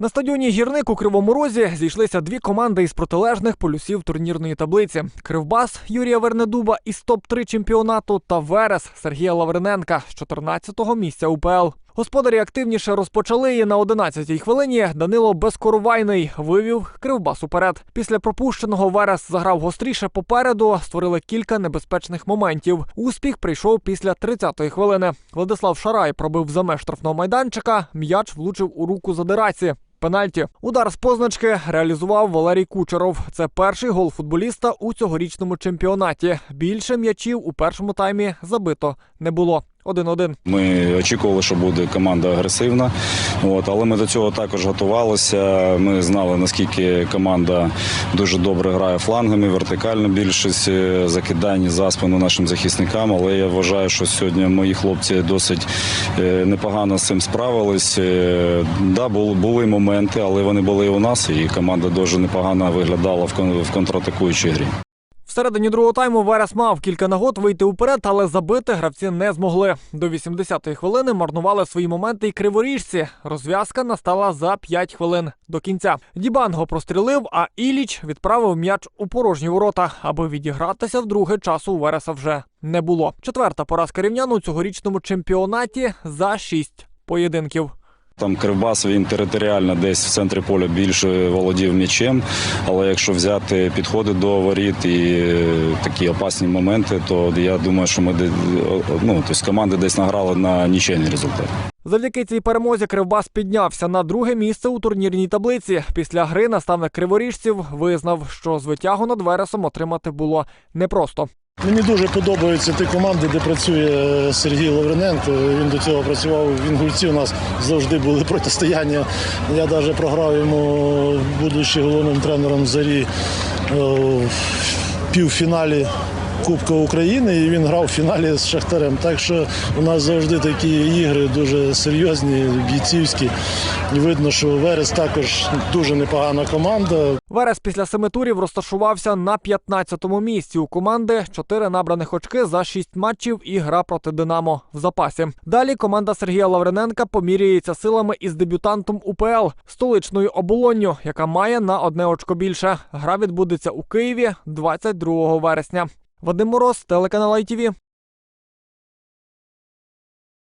На стадіоні гірник у Кривому Розі зійшлися дві команди із протилежних полюсів турнірної таблиці: Кривбас Юрія Вернедуба із топ-3 чемпіонату та Верес Сергія Лавриненка з 14-го місця УПЛ. Господарі активніше розпочали і на 11-й хвилині Данило Безкоровайний вивів Кривбас уперед. Після пропущеного Верес заграв гостріше попереду, створили кілька небезпечних моментів. Успіх прийшов після 30-ї хвилини. Владислав Шарай пробив за меж штрафного майданчика. М'яч влучив у руку задираці. Пенальті. Удар з позначки реалізував Валерій Кучеров. Це перший гол футболіста у цьогорічному чемпіонаті. Більше м'ячів у першому таймі забито не було. 1-1. Ми очікували, що буде команда агресивна, от, але ми до цього також готувалися. Ми знали, наскільки команда дуже добре грає флангами, вертикальна більшість е, закидань за спину нашим захисникам. Але я вважаю, що сьогодні мої хлопці досить е, непогано з цим справились. Е, Да, були, моменти, але вони були і у нас, і команда дуже непогано виглядала в контратакуючій грі. Всередині другого тайму Верес мав кілька нагод вийти уперед, але забити гравці не змогли. До 80-ї хвилини марнували свої моменти і криворіжці. Розв'язка настала за 5 хвилин до кінця. Дібанго прострілив, а Іліч відправив м'яч у порожні ворота, аби відігратися вдруге часу у Вереса вже не було. Четверта поразка рівнян у цьогорічному чемпіонаті за 6 поєдинків. Там Кривбас він територіально десь в центрі поля більше володів м'ячем. Але якщо взяти підходи до воріт і е, такі опасні моменти, то я думаю, що ми ну, тобто команди десь награли на нічийний результат. Завдяки цій перемозі Кривбас піднявся на друге місце у турнірній таблиці. Після гри наставник криворіжців визнав, що звитягу над Вересом отримати було непросто. Мені дуже подобаються ті команди, де працює Сергій Лавриненко. Він до цього працював в Інгульці. У нас завжди були протистояння. Я навіть програв йому, будучи головним тренером зарі е, в півфіналі. Кубка України і він грав в фіналі з Шахтарем. Так що у нас завжди такі ігри дуже серйозні, бійцівські. І видно, що Верес також дуже непогана команда. Верес після семи турів розташувався на 15-му місці. У команди 4 набраних очки за 6 матчів і гра проти Динамо в запасі. Далі команда Сергія Лавриненка поміряється силами із дебютантом УПЛ столичною оболонню, яка має на одне очко більше. Гра відбудеться у Києві 22 вересня. Вадим Мороз, телеканал ITV.